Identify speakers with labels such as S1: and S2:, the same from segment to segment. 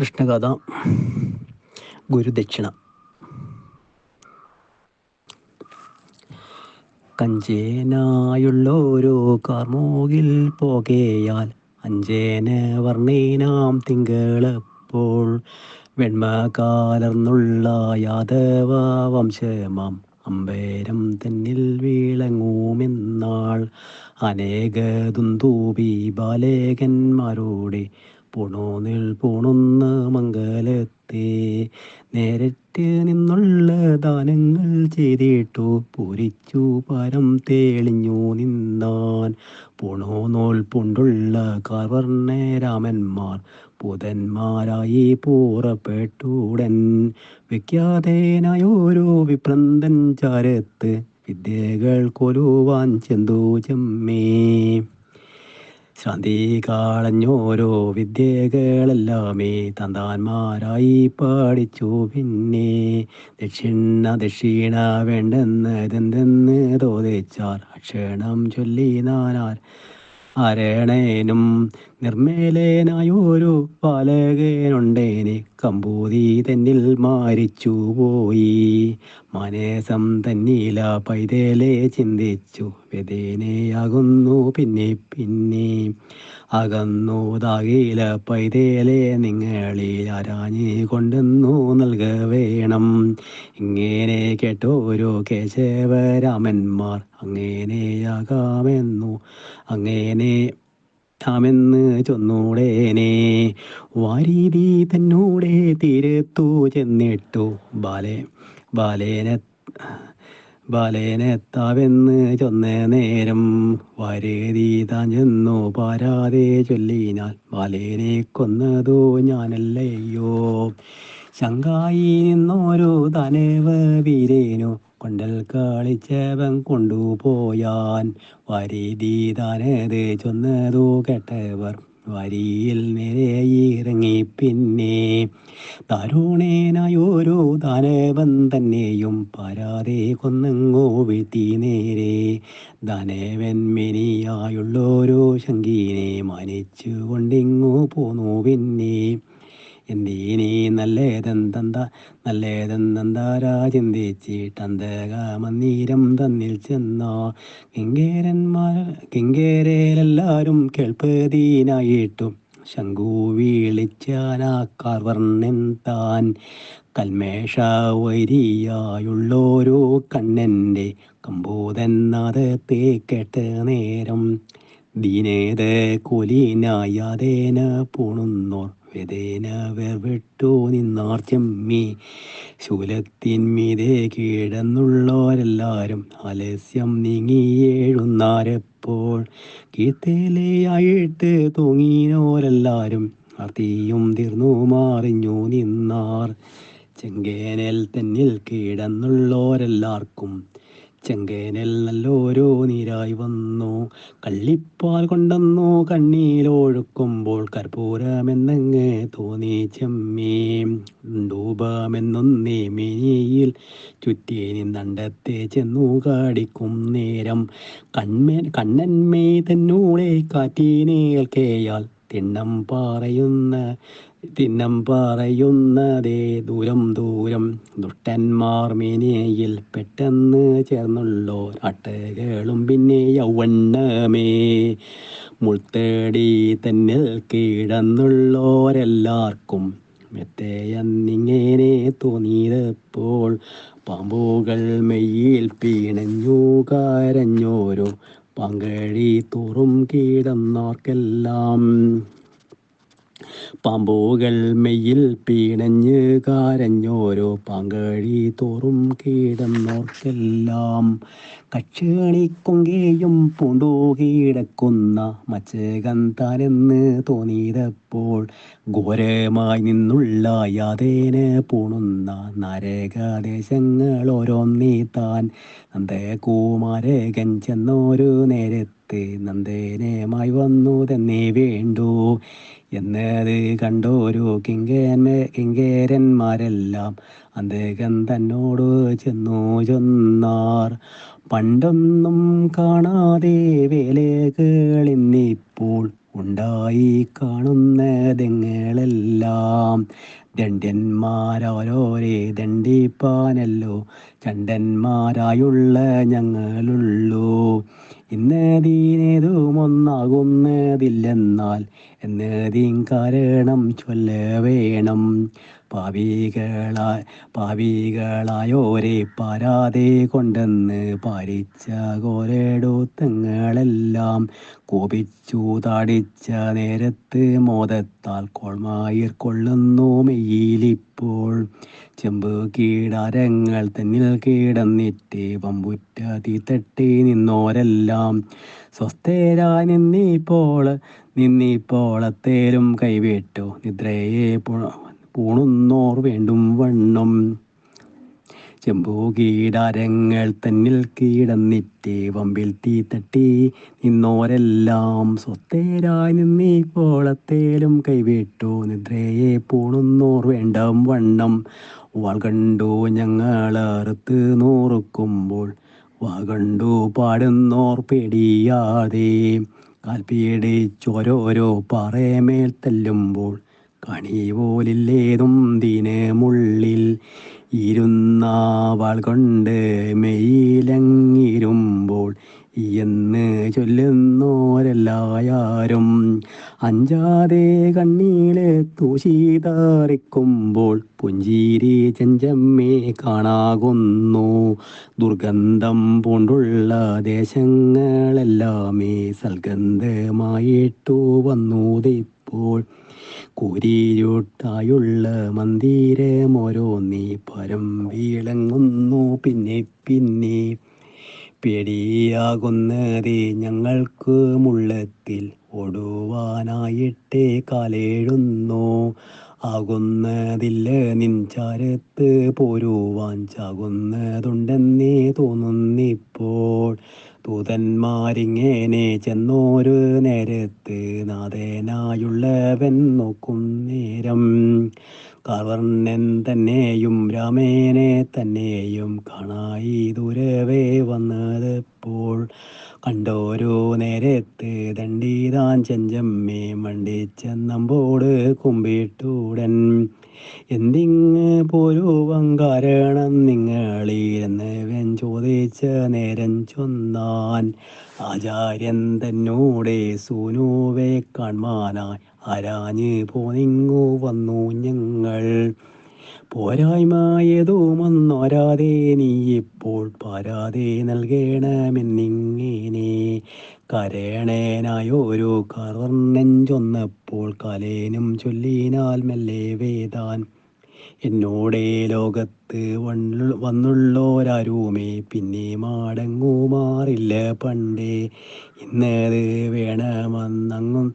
S1: കൃഷ്ണകഥ ഗുരുദക്ഷിണ. കഞ്ചേനായുള്ളോരോ കാർമോകിൽ പോകയാൽ അഞ്ചേന വർണീനാം തിങ്കളപ്പോൾ വെണ്മ കാലർന്നുള്ള യാദവ വംശമാം. അമ്പേരം തന്നിൽ വീളങ്ങൂമെന്നാൾ അനേക ദുന്തൂപി ബാലേകന്മാരോടെ പൂണോന്നിൽ പൂണുന്ന മംഗലത്തെ. നേരിട്ട് നിന്നുള്ള ദാനങ്ങൾ ചെയ്തിട്ടു പൂരിച്ചു പരം തേളിഞ്ഞു നിന്നാൻ. പൂണോ നോൽ പൂണ്ടുള്ള കാർവർണ രാമന്മാർ പുതന്മാരായി പൂറപ്പെട്ടുടൻ. വിഖ്യാതേനായോരോ വിപ്രന്തൻ ചാരത്ത് വിദ്യകൾ കൊലുവാൻ ചെന്തു ചെമ്മേ. ശാന്തി കാളഞ്ഞോരോ വിദ്യകളെല്ലാമേ തന്താന്മാരായി പാടിച്ചു. പിന്നെ ദക്ഷിണ ദക്ഷിണ വേണ്ടെന്നതെന്തെന്ന് തോന്നിച്ചാൽ അക്ഷണം ചൊല്ലി നാനാർ അരണേനും നിർമ്മേലേനായൊരു പാലകനുണ്ടേനെ. കമ്പൂതി തന്നിൽ മാരിച്ചു പോയി. മനേസം തന്നില പൈതലെ ചിന്തിച്ചു. വ്യതേനയാകുന്നു പിന്നെ പിന്നെ. അകന്നു താകില പൈതേലെ നിങ്ങളിൽ ആരാഞ്ഞ് കൊണ്ടെന്നു നൽക വേണം. ഇങ്ങനെ കേട്ടോരോ കേശവരാമന്മാർ അങ്ങനെയാകാമെന്നു. അങ്ങനെ ാമെന്ന് ചൊന്നൂടേനെ. വാരീതി തന്നൂടെ തീരത്തു ചെന്നിട്ടു. ബാലേ ബാലേന ബാലേനെത്താവെന്ന് ചൊന്ന നേരം. വാരീതി താൻ ചെന്നു പാരാതെ ചൊല്ലിനാൽ ബാലേനെ കൊന്നതോ ഞാനല്ലയ്യോ ശങ്കായി നിന്നോരു തനവ് വീരേനു. കൊണ്ടൽ കാളിച്ചേവൻ കൊണ്ടുപോയാൻ വരീതി താനത് ചൊന്നതു കേട്ടവർ വരിയിൽ നിരയിറങ്ങി പിന്നെ തരുണേനായോരോ ദാനവൻ തന്നെയും പാരാതെ കൊന്നങ്ങോ വീഴ്ത്തി നേരെ ദാനവൻ മിനിയായുള്ളോരോ ശങ്കീനെ മാനിച്ചു കൊണ്ടിങ്ങു പോന്നു പിന്നെ എന്തിനീ നല്ലേതെന്തന്ത? നല്ലേതെന്താരാ ചിന്തിച്ചിട്ടന്തക മന്ദിരം തന്നിൽ ചെന്നോ? കിങ്കേരന്മാർ കിങ്കേരരെല്ലാരും കേൾപ്പതീനായിട്ടും. ശങ്കു വീളിച്ചാനാക്കാർ വർണൻ താൻ. കൽമേഷ വൈരിയായുള്ളോരോ കണ്ണന്റെ കമ്പോതെന്നാദത്തെ തേക്കെട്ട് നേരം. ദീനേത് കൊലീനായാതേന പൂണുന്നോർ. വേദേന വേർവിട്ടു മീ. ചെമ്മി ശൂലത്തിന്മീതെ കീഴന്നുള്ളോരെല്ലാരും ആലസ്യം നീങ്ങിയേഴുന്നാരപ്പോൾ കീർത്തേലയായിട്ട് തൂങ്ങിനോരെല്ലാരും അതീയും തീർന്നു മാറിഞ്ഞു നിന്നാർ. ചെങ്കേനൽ തന്നിൽ കീഴന്നുള്ളോരെല്ലാവർക്കും ചെങ്കേനൽ നല്ലോരോ നീരായി വന്നു. കള്ളിപ്പാൽ കൊണ്ടെന്നു കണ്ണീരൊഴുക്കുമ്പോൾ കർപ്പൂരമെന്നങ്ങ് തോന്നി ചെമ്മീ. ഡൂപമെന്നൊന്നേ മിനിയിൽ ചുറ്റി നിന്നണ്ടത്തെ ചെന്നു കാടിക്കും നേരം. കൺമേ കണ്ണന്മേ തന്നൂടെ കാറ്റിനേൽക്കേയാൽ തിണ്ണം പറയുന്ന തിന്നം പറയുന്നതേ ദൂരം ദൂരം. ദുഷ്ടന്മാർ മേനയിൽ പെട്ടെന്ന് ചേർന്നുള്ളോ അട്ടകളും പിന്നെ യൗവണ്ണമേ മുൾത്തേടി തന്നിൽ കീഴന്നുള്ളോരെല്ലാവർക്കും മെത്തയെന്നിങ്ങനെ തോന്നിയപ്പോൾ പാമ്പുകൾ മെയ്യിൽ പീണഞ്ഞു കരഞ്ഞോരോ പങ്കഴി തോറും കീടന്നോർക്കെല്ലാം പാമ്പുകൾ മെയ്യിൽ പീണഞ്ഞ് കാരഞ്ഞോരോ പാങ്കഴി തോറും കീടന്നോർക്കെല്ലാം. കക്ഷണിക്കൊങ്കേയും പൂണ്ടു കീടക്കുന്ന മച്ചകൻ താനെന്ന് തോന്നിയതപ്പോൾ ഘോരമായി നിന്നുള്ള യാതേന പൂണുന്ന നരകദേശങ്ങൾ ഓരോന്നീ താൻ. നന്ദകുമാരകൻ ചെന്നോരു നേരത്ത് നന്ദനമായി വന്നു തന്നെ വേണ്ടു. എന്നത് കണ്ടോരു കിങ്കേന്മേ കിങ്കേരന്മാരെല്ലാം. അദ്ദേഹം തന്നോട് ചെന്നു ചെന്നാർ. പണ്ടൊന്നും കാണാതെ വേലകളിന്നിപ്പോൾ ഉണ്ടായി കാണുന്നതെങ്ങളെല്ലാം. എല്ലാം ദണ്ഡ്യന്മാരോരോരെ ദണ്ഡിപ്പാനല്ലോ ചണ്ടന്മാരായുള്ള ഞങ്ങളുള്ളൂ. ഇന്നതീനേതും ഒന്നാകുന്നതില്ലെന്നാൽ എന്നതീം കാരണം ചൊല്ല വേണം. പാവികളായ പാവികളായോരെ പാരാതെ കൊണ്ടെന്ന് പാലിച്ച കോരെടുത്തങ്ങളെല്ലാം കോപിച്ചു താടിച്ച നേരത്ത് മോദത്താൽ കോൾമായിർ കൊള്ളുന്നു മെയ്യിലിപ്പോൾ. ചെമ്പ് കീടാരങ്ങൾ തന്നിൽ കീടന്നിട്ട് പമ്പുറ്റ തീത്തട്ടി നിന്നോരെല്ലാം സ്വസ്ഥരായി നിന്നിപ്പോൾ നിന്നിപ്പോളത്തേലും കൈവിട്ടു നിദ്രയെ പൂണുന്നോർ വേണ്ടും വണ്ണം. ചെമ്പു കീടാരങ്ങൾ തന്നിൽ കീടന്നിറ്റേ വമ്പിൽ തീ തട്ടി നിന്നോരെല്ലാം സ്വത്തേരായി നിന്നീ പോളത്തേലും കൈവിട്ടു. നിദ്രയെ പൂണുന്നോർ വേണ്ടം വണ്ണം. വാൾ കണ്ടു ഞങ്ങളറുത്ത് നോറുക്കുമ്പോൾ വാ കണ്ടു പാടുന്നോർ പേടിയാതെ. കാൽപ്പീടിച്ചോരോരോ പാറേമേൽ തല്ലുമ്പോൾ കണി പോലില്ലേതും ദീനമുള്ളിൽ ഇരുന്ന വാൾ കൊണ്ട് മെയിലങ്ങിരുമ്പോൾ എന്ന് ചൊല്ലുന്നോരെല്ലായാരും അഞ്ചാതെ കണ്ണീളെ തൂശീതാറിക്കുമ്പോൾ പുഞ്ചീരി ചെഞ്ചമ്മേ കാണാകുന്നു. ദുർഗന്ധം പൂണ്ടുള്ള ദേശങ്ങളെല്ലാമേ സൽഗന്ധമായിട്ടു വന്നൂതിപ്പോൾ കൂരിരുട്ടായുള്ള മന്ദിരമോരോന്നീ പരം വീളങ്ങുന്നു പിന്നെ പിന്നെ. പേടിയാകുന്നതേ ഞങ്ങൾക്ക് മുള്ളത്തിൽ ഓടുവാനായിട്ടേ കാലേഴുന്നു. ആകുന്നതില്ല നിൻചാരത്ത് പോരുവാൻ ചാകുന്നതുണ്ടെന്നേ തോന്നുന്നിപ്പോൾ. ദൂതന്മാരിങ്ങനെ ചെന്നോരു നേരത്ത് നാഥേനായുള്ളവൻ നോക്കും നേരം. തന്നെയും രാമേനെ തന്നെയും കാണായി ദൂരവേ വന്നതപ്പോൾ. കണ്ടോരോ നേരത്ത് ദണ്ഡിതാൻ ചെഞ്ചമ്മേ മണ്ടിച്ചെന്നമ്പോട് കുമ്പിട്ടൂടൻ. എന്തിങ് പോരുവം കാരണം നിങ്ങളീരെന്നവൻ ചോദിച്ച നേരം ചൊന്നാൻ. ആചാര്യൻ തന്നോടെ സൂനുവെ കാൺമാനായി ആരാഞ്ഞ് പോനിങ്ങു വന്നു ഞങ്ങൾ. പോരായ്മയതുമൊന്നോരാതെ നീ ഇപ്പോൾ പാരാതെ നൽകണമെന്നിങ്ങനെ കരേണേനായോരോ കറന്നെഞ്ചൊന്നപ്പോൾ ചൊന്നപ്പോൾ കലേനും ചൊല്ലിനാൽ മെല്ലെ വേദാൻ. എന്നോടേ ലോകത്ത് വന്നു വന്നുള്ളോരാരുമേ പിന്നെ മാടങ്ങുമാറില്ല പണ്ടേ. ഇന്നത് വേണമെന്നങ്ങും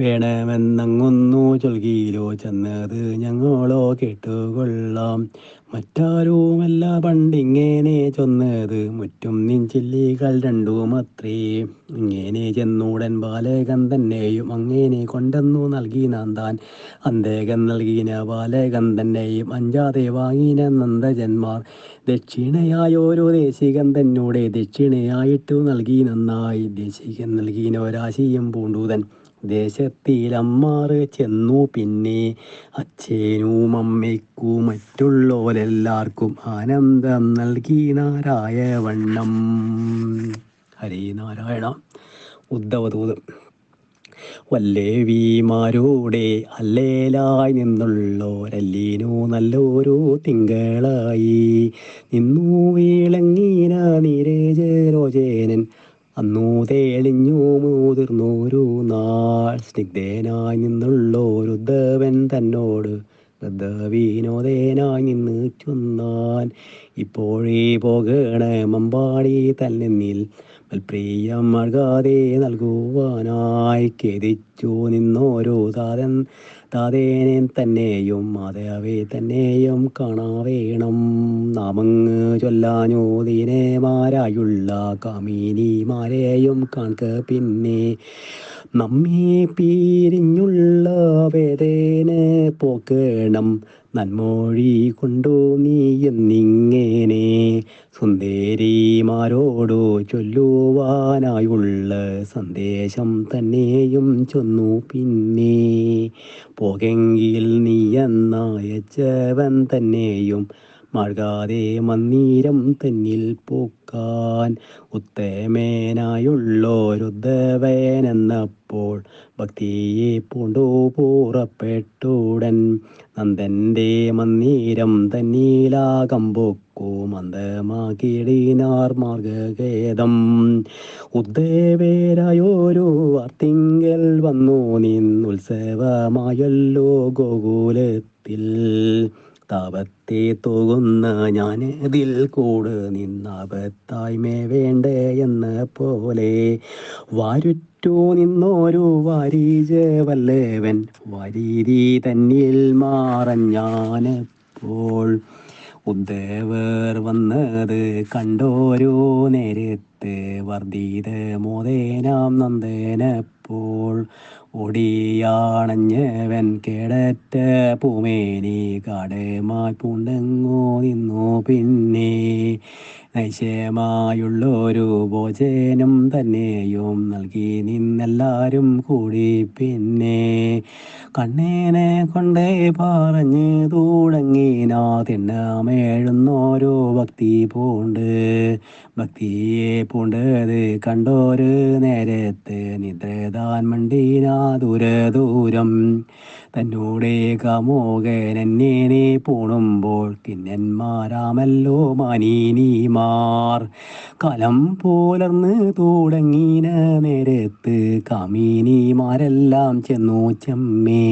S1: വേണമെന്നങ്ങുന്നു ചൊൽകിയിലോ ചെന്നത് ഞങ്ങളോ കേട്ടുകൊള്ളാം. മറ്റാരുമല്ല പണ്ടിങ്ങനെ ചൊന്നത്. മുറ്റും രണ്ടും രണ്ടുമത്രേ ഇങ്ങനെ ചെന്നൂടൻ ബാലകൻ തന്നെയും അങ്ങനെ കൊണ്ടെന്നു നൽകി താൻ. അന്തേകൻ നൽകിന ബാലകൻ തന്നെയും അഞ്ചാതെ വാങ്ങിന നന്ദജന്മാർ. ദക്ഷിണയായോരോ ദേശികൻ തന്നോടെ ദക്ഷിണയായിട്ടു നൽകി നന്നായി. ദേശികൻ നൽകിനൊരാശിയും പൂണ്ടൂതൻ. ദേശത്തിലമ്മാറ് ചെന്നു പിന്നെ അച്ഛനും അമ്മയ്ക്കും മറ്റുള്ളവരെല്ലാവർക്കും ആനന്ദം നൽകി നാരായ വണ്ണം ഹരിനാരായണ ഉദ്ധവതൂത് വല്ലേവിമാരോടെ അല്ലേലായി നിന്നുള്ളോരല്ലീനോ നല്ലോരോ തിങ്കളായി. നിന്നു വീളങ്ങീന നീരജരോചേനൻ അന്നു തേളിഞ്ഞു മൂതിർന്നൂരു നാൾ സ്നിഗ്ധേനായി നിന്നുള്ളോരുദ്ധവൻ തന്നോട് വിനോദേനായി നിന്ന് ചൊന്നാൻ. ഇപ്പോഴേ പോകണമമ്പാടി തന്നിൽ മൽപ്രിയം മഴകാതെ നൽകുവാനായി ഖേദിച്ചു നിന്നോരോ താതൻ താതേനെ തന്നെയും മാതാവെ തന്നെയും കാണാവേണം. നാമങ്ങ് ചൊല്ലാഞ്ഞോ ദീനമാരായുള്ള കാമിനിമാരെയും കാണുക പിന്നെ. നമ്മെ പീരിഞ്ഞുള്ള വേദന പോക്കണം നന്മോഴി കൊണ്ടു നീ എന്നിങ്ങനെ സുന്ദരിമാരോടു ചൊല്ലുവാനായുള്ള സന്ദേശം തന്നെയും ചൊന്നു പിന്നെ. പോകെങ്കിൽ നീ എന്നയച്ചവൻ തന്നെയും മഴകാതെ മന്നീരം തന്നിൽ പൂക്കാൻ ഉത്തമേനായുള്ളോരുദ്ധവനെന്നപ്പോൾ ഭക്തിയെ പൂണ്ടോ പൂറപ്പെട്ടുടൻ നന്ദന്റെ മന്നീരം തന്നീലാകം പൂക്കൂ മന്ദമാകിടിനാർ മാർഗേദം ഉദ്ദേവേരായൊരു വാർത്തിങ്കൽ വന്നു നിന്നുത്സവമായല്ലോ ഗോകുലത്തിൽ. താപത്തെ ഞാൻ ഇതിൽ കൂട് നിന്നാപത്തായ്മേ വേണ്ടേ എന്ന പോലെ. വാരുറ്റു നിന്നോരു വാരീജ വല്ലവൻ വാരീതി തന്നിൽ മാറഞ്ഞാനപ്പോൾ ഉദ്ദേവർ വന്നത് കണ്ടോരോ നേരത്തെ വർദ്ധീത മോദേനാം നന്ദനപ്പോൾ. ഒടിയാണഞ്ഞവൻ കേടറ്റ പൂമേനി കാടമായി പൂണ്ടെങ്ങോ നിന്നു പിന്നെ. നൈശമായുള്ളൊരു ഭോജനം തന്നെയും നൽകി നിന്നെല്ലാരും കൂടി പിന്നെ. കണ്ണേനെ കൊണ്ടേ പറഞ്ഞ് തുടങ്ങിനാ തിണ്ണമേഴുന്നോരോ ഭക്തി പൂണ്ട്. ഭക്തിയെ പൂണ്ടത് കണ്ടോര് നേരത്ത് നിദ്രതാൻ മണ്ടീനാ ദൂര ദൂരം. തന്നോടെ കാമോകൻ എന്നെ പൂണുമ്പോൾ കിന്നന്മാരാമല്ലോ മാനീനിമാർ. കലം പോലർന്ന് തുടങ്ങിന നേരത്ത് കാമീനിമാരെല്ലാം ചെന്നു ചെമ്മേ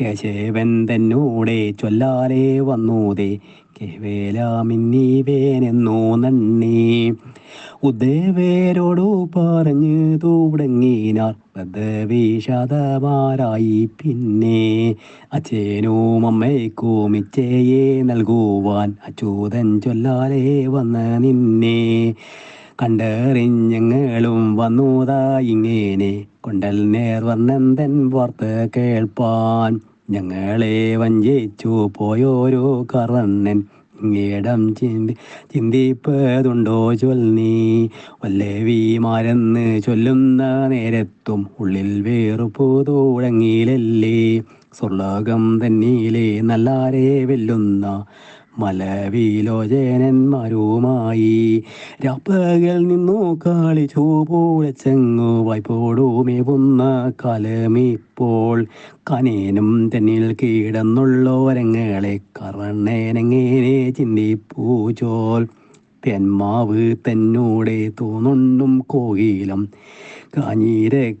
S1: കേശവൻ തന്നൂടെ ചൊല്ലാലെ വന്നൂതേ കേവേലാമിന്നീവേനെന്നോ നന്ദി. ഉദ്ദേവേരോടു പറഞ്ഞു തുടങ്ങിനാർ ബദ്ധവിഷാദമാരായി പിന്നെ. അച്ഛനും അമ്മയ്ക്കും ഇച്ചയെ നൽകുവാൻ അച്യൂതൻ ചൊല്ലാലെ വന്ന നിന്നെ. കണ്ടറിഞ്ഞങ്ങളും വന്നൂതാ ഇങ്ങനെ. കൊണ്ടൽ നേർ വന്നെന്തൻ വാർത്ത കേൾപ്പാൻ. ഞങ്ങളെ വഞ്ചിച്ചു പോയോരോ കർവണ്ണൻ ഇങ്ങേടം ചിന്തി ചിന്തിപ്പതുണ്ടോ ചൊല്ലി വല്ലവിമാരെന്ന് ചൊല്ലുന്ന നേരത്തും ഉള്ളിൽ വേറുപ്പു തുടങ്ങിയില്ലല്ലേ സ്വർലോകം തന്നീലെ നല്ലാരെ വെല്ലുന്ന മലവിലോചനന്മാരുമായി. രാപ്പകൽ നിന്നു കളിച്ചു പോലെ ചെങ്ങു വായ്പോടുമേവുന്ന കലമിപ്പോൾ. കനേനും തന്നിൽ കീടന്നുള്ളോരങ്ങളെ കറണ്ണേനെങ്ങനെ ചിന്തിപ്പൂചോൽ തെന്മാവ് തന്നോടെ തോന്നുണ്ടും കോകിലം. കാഞ്ഞീരെ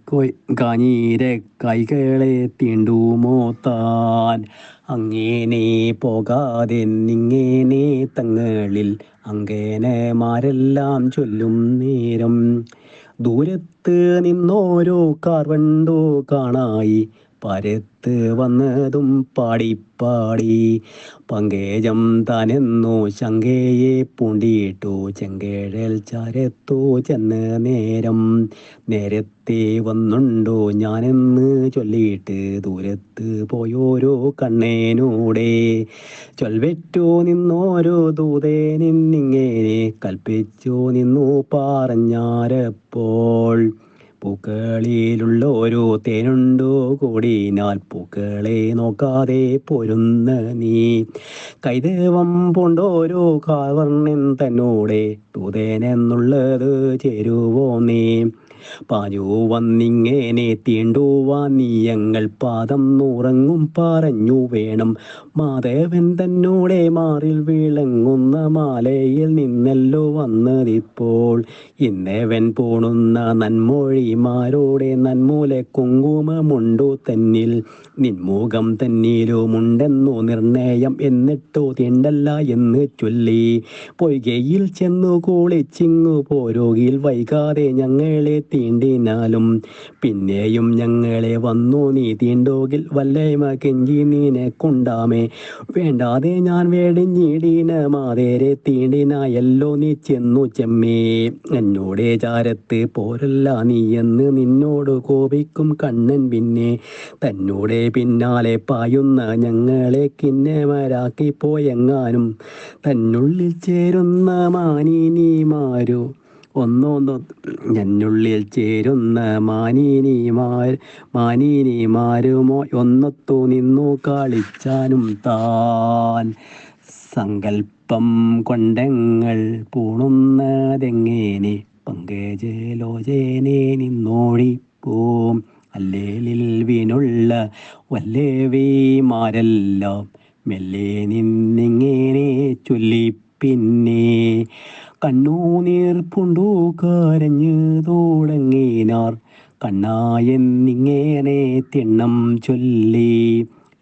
S1: കാഞ്ഞീരെ കൈകളെ തീണ്ടുമോ താൻ അങ്ങനെ പോകാതെ നിങ്ങേനെ തങ്ങളിൽ അങ്കേനമാരെല്ലാം ചൊല്ലും നേരം. ദൂരത്ത് നിന്നോരോ കാർവണ്ടോ കാണായി. പരത്ത് വന്നതും പാടിപ്പാടി. പങ്കേജം താനെന്നു ശങ്കയെ പൂണ്ടിയിട്ടു ചെങ്കേഴൽ ചാരത്തു ചെന്ന് നേരം. നേരത്തെ വന്നുണ്ടോ ഞാനെന്ന് ചൊല്ലിയിട്ട് ദൂരത്ത് പോയോരോ കണ്ണേനൂടെ. ചൊൽവെറ്റു നിന്നോരോ ദൂതേനിന്നിങ്ങനെ കൽപ്പിച്ചു നിന്നു പറഞ്ഞാരപ്പോൾ. പൂക്കളിലുള്ള ഓരോ തേനുണ്ടോ? കൂടിനാൽ പൂക്കളെ നോക്കാതെ പൊരുന്ന നീ. കൈദേവം പൂണ്ടോരോ കാവർണൻ തന്നോടെ. തൂതേനെന്നുള്ളത് ചേരുവോ നീ? പാഞ്ഞു വന്നിങ്ങനെ തീണ്ടുവാൻ നീയങ്ങൾ പാദം നൂറങ്ങും പറഞ്ഞു വേണം. മാധവൻ തന്നോടെ മാറിൽ വിളങ്ങുന്ന മാലയിൽ നിന്നല്ലോ വന്നതിപ്പോൾ. ഇന്നേവൻ പോണുന്ന നന്മൊഴിമാരോടെ നന്മൂലെ കുങ്കുമമുണ്ടോ തന്നിൽ. നിൻമുഖം തന്നിലുമുണ്ടെന്നു നിർണയം എന്നിട്ടോ തീണ്ടല്ല എന്ന് ചൊല്ലി. പൊയ്കയിൽ ചെന്നു കുളിച്ചിങ്ങു പോരോഗിയിൽ വൈകാതെ ഞങ്ങളെ തീണ്ടിനാലും പിന്നെയും ഞങ്ങളെ വന്നു നീ തീണ്ടോകിൽ വല്ലയമ കെഞ്ചി നീനെ കൊണ്ടാമേ. വേണ്ടാതെ ഞാൻ വേടിഞ്ഞിടീന മാതേരെ തീണ്ടിനായല്ലോ നീ ചെന്നു ചെമ്മേ. എന്നോടെ ചാരത്ത് പോരല്ല നീ എന്ന് നിന്നോട് കോപിക്കും കണ്ണൻ പിന്നെ. തന്നോടെ പിന്നാലെ പായുന്ന ഞങ്ങളെ കിന്നമരാക്കി പോയെങ്ങാനും. തന്നുള്ളിൽ ചേരുന്ന മാനിനിമാരു ഒന്നൊന്നു എന്നുള്ളിൽ ചേരുന്ന മാനീനിമാർ മാനീനിമാരുമോ ഒന്നൊത്തു നിന്നു കളിച്ചാനും താൻ സങ്കൽപ്പം കൊണ്ടെങ്ങൾ പൂണുന്നതെങ്ങനെ? പങ്കേജലോചേനെ നിന്നോടിപ്പോം അല്ലേലിൽ വീണുള്ള വല്ലേവിമാരെല്ലാം മെല്ലെ നിന്നിങ്ങനെ ചൊല്ലി പിന്നെ കണ്ണൂനീർ പുണ്ടു കരഞ്ഞു തുടങ്ങിനാർ. കണ്ണായെന്നിങ്ങനെ തിണ്ണം ചൊല്ലി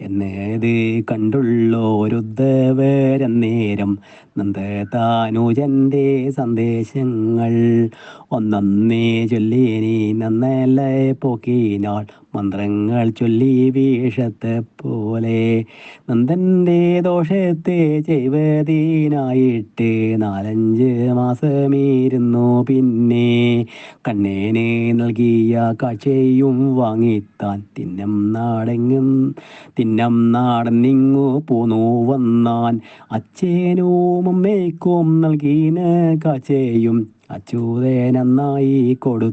S1: എന്നത് കണ്ടുള്ളോരുദ്ധവരന്നേരം നന്ദതാനുജന്റെ സന്ദേശങ്ങൾ. ഒന്നേ ചൊല്ലിനി നന്നല്ല പോക്കിനാൾ മന്ത്രങ്ങൾ ചൊല്ലി വീഷത്തെ പോലെ. നന്ദന്റെ ദോഷത്തെ ചെയ്വതീനായിട്ട് നാലഞ്ച് മാസമീരുന്നു പിന്നെ. കണ്ണേനെ നൽകിയ കാഴ്ചയും വാങ്ങിത്താൻ തിന്നം നാടെങ്ങും തിന്നം നാടന്നിങ്ങു പോന്നു വന്നാൻ. അച്ഛനും അമ്മയ്ക്കും നൽകീന കാച്ചേയും. അച്ചൂതേ നന്നായി കൊടു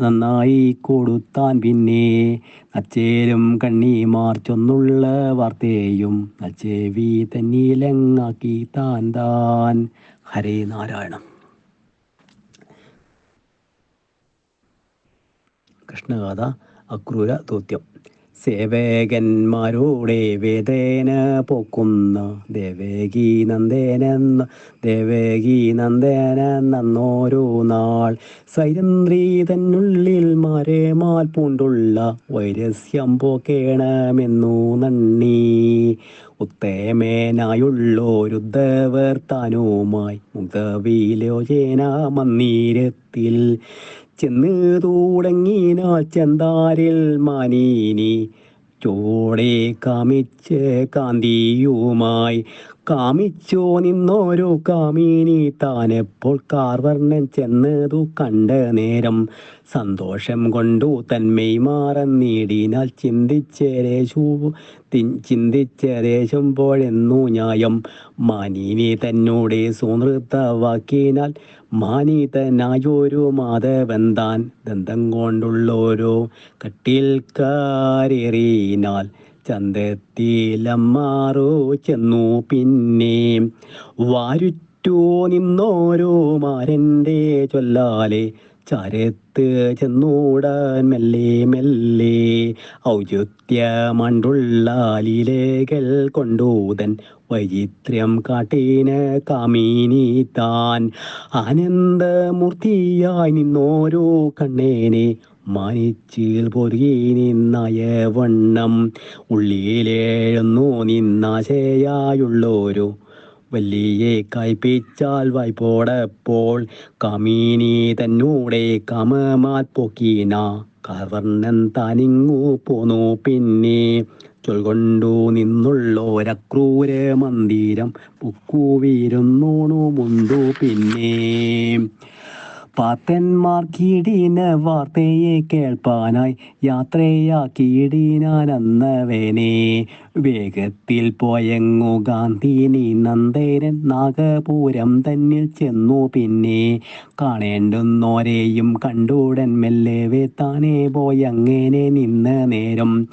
S1: നന്നായി കൊടുത്താൻ പിന്നെ. അച്ചേലും കണ്ണിമാർ ചൊന്നുള്ള വാർത്തയും അച്ചേവി തന്നീലങ്ങാക്കി താൻ താൻ. ഹരേ നാരായണം കൃഷ്ണഗാഥ അക്രൂര ദൗത്യം. സേവകന്മാരുടെ വേദന പോക്കുന്ന ദേവകി നന്ദനെന്ന ദേവകി നന്ദനെന്നോരോ നാൾ. സൈരന്ത്രി തന്നുള്ളിൽ മാൽ പൂണ്ടുള്ള വൈരസ്യം പോക്കേണമെന്നു നന്ദി ഉത്തേമേനായുള്ളോരുദ്ധവർ താനുമായി മുഗ്ധവിലോചന മന്ദിരത്തിൽ ചെന്ന് തൂടങ്ങിനാൽ ചെന്താരിൽ മാനീനി. ചോടെ കാമിച്ച് കാന്തിയുമായി. കാമിച്ചോ നിന്നോരോ കാമിനി. താനെപ്പോൾ കാർവർണൻ ചെന്നതു കണ്ട നേരം. സന്തോഷം കൊണ്ടു തന്മൈ മാറന്നീടിനാൽ ചിന്തിച്ചേരേശു ചിന്തിച്ചേരേശുമ്പോഴെന്നു ന്യായം. മാനിനി തന്നോടെ സുനൃത്തവാക്കിനാൽ മാനിതനായൊരു മാധവൻ താൻ ദന്തം കൊണ്ടുള്ളോരോ കട്ടിൽ കാരേറിനാൽ ചന്തത്തിലമ്മാറോ ചെന്നു പിന്നെ വാരുറ്റോ നിന്നോരോ മാരന്റെ ചൊല്ലാലെ ചരത്ത് ചെന്നൂടാൻ മെല്ലെ മെല്ലെ ഔചിത്യമണ്ടുള്ള ലീലകൾ കൊണ്ടൂതൻ വൈചിത്ര്യം കാട്ടീന കാമീനി താൻ. ആനന്ദമൂർത്തിയായി നിന്നോരോ കണ്ണേനെ മാനിച്ചിൽ പൊരുകി നിന്നായ വണ്ണം. ഉള്ളിലേഴുന്നു നിന്നാശയായുള്ളോരു വലിയ കായ്പിച്ചാൽ വായ്പോടപ്പോൾ കാമീനി തന്നൂടെ കാമമാൽ പോക്കീന. കവർണൻ താനിങ്ങു പോന്നു പിന്നെ ചൊൽകൊണ്ടു നിന്നുള്ളോരക്രൂര മന്ദിരം പുക്കൂവീരുന്നോണു മുന്തു പിന്നെ. പാത്തന്മാർ കീടിന വാർത്തയെ കേൾപ്പാനായി യാത്രയാക്കിയിടിനാൻ അന്നവനെ വേഗത്തിൽ പോയങ്ങു ഗാന്ധിനി നന്ദേരൻ നാഗപൂരം തന്നിൽ ചെന്നു. പിന്നെ കാണേണ്ടുന്നോരെയും കണ്ടൂടൻ മെല്ലെ താനേ പോയങ്ങനെ നിന്ന് നേരം.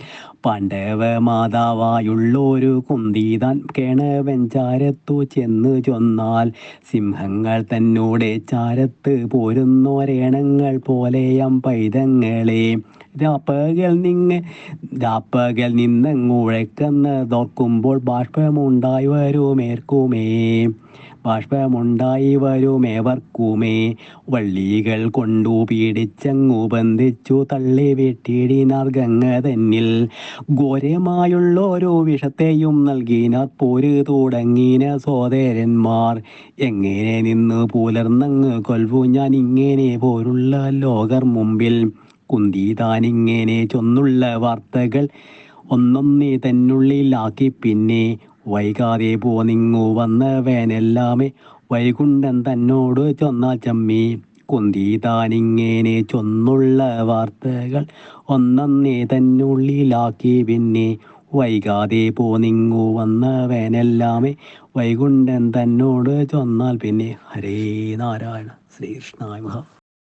S1: പാണ്ഡവ മാതാവായുള്ളൊരു കുന്തിതാൻ കേണവൻ ചാരത്തു ചെന്ന് ചൊന്നാൽ. സിംഹങ്ങൾ തന്നോടെ ചാരത്ത് പോരുന്നോരേണങ്ങൾ പോലെയം പൈതങ്ങളെ. രാപ്പകൽ നിങ്ങ രാപ്പകൽ നിന്നങ്ങുഴക്കുന്നതോർക്കുമ്പോൾ ബാഷ്പമുണ്ടായി വരുമേർക്കുമേ ബാഷ്പമുണ്ടായി വരുമേവർക്കുമേ വള്ളികൾ കൊണ്ടു പീഡിച്ചങ്ങു ബന്ധിച്ചു തള്ളി വെട്ടിയിടിനാർ ഗംഗ തന്നിൽ ഘോരമായുള്ളോരോ വിഷത്തെയും നൽകിനാർ പോര് തുടങ്ങിന സോദരന്മാർ എങ്ങനെ നിന്ന് പുലർന്നങ്ങ് കൊൽവു ഞാൻ ഇങ്ങനെ പോലുള്ള ലോകർ മുമ്പിൽ. കുന്തി താനിങ്ങനെ ചൊന്നുള്ള വാർത്തകൾ ഒന്നൊന്നേ തന്നുള്ളിലാക്കി. പിന്നെ വൈകാതെ പോന്നിങ്ങു വന്നവനെല്ലാമേ വൈകുണ്ഠൻ തന്നോട് ചൊന്നാൽ ചമ്മി. കുന്തി താനിങ്ങനെ ചൊന്നുള്ള വാർത്തകൾ ഒന്നന്നേ തന്നുള്ളിലാക്കി. പിന്നെ വൈകാതെ പോന്നിങ്ങു വന്നവനെല്ലാമേ വൈകുണ്ഠൻ തന്നോട് ചൊന്നാൽ പിന്നെ ഹരേ നാരായണ ശ്രീകൃഷ്ണായ മഹാ.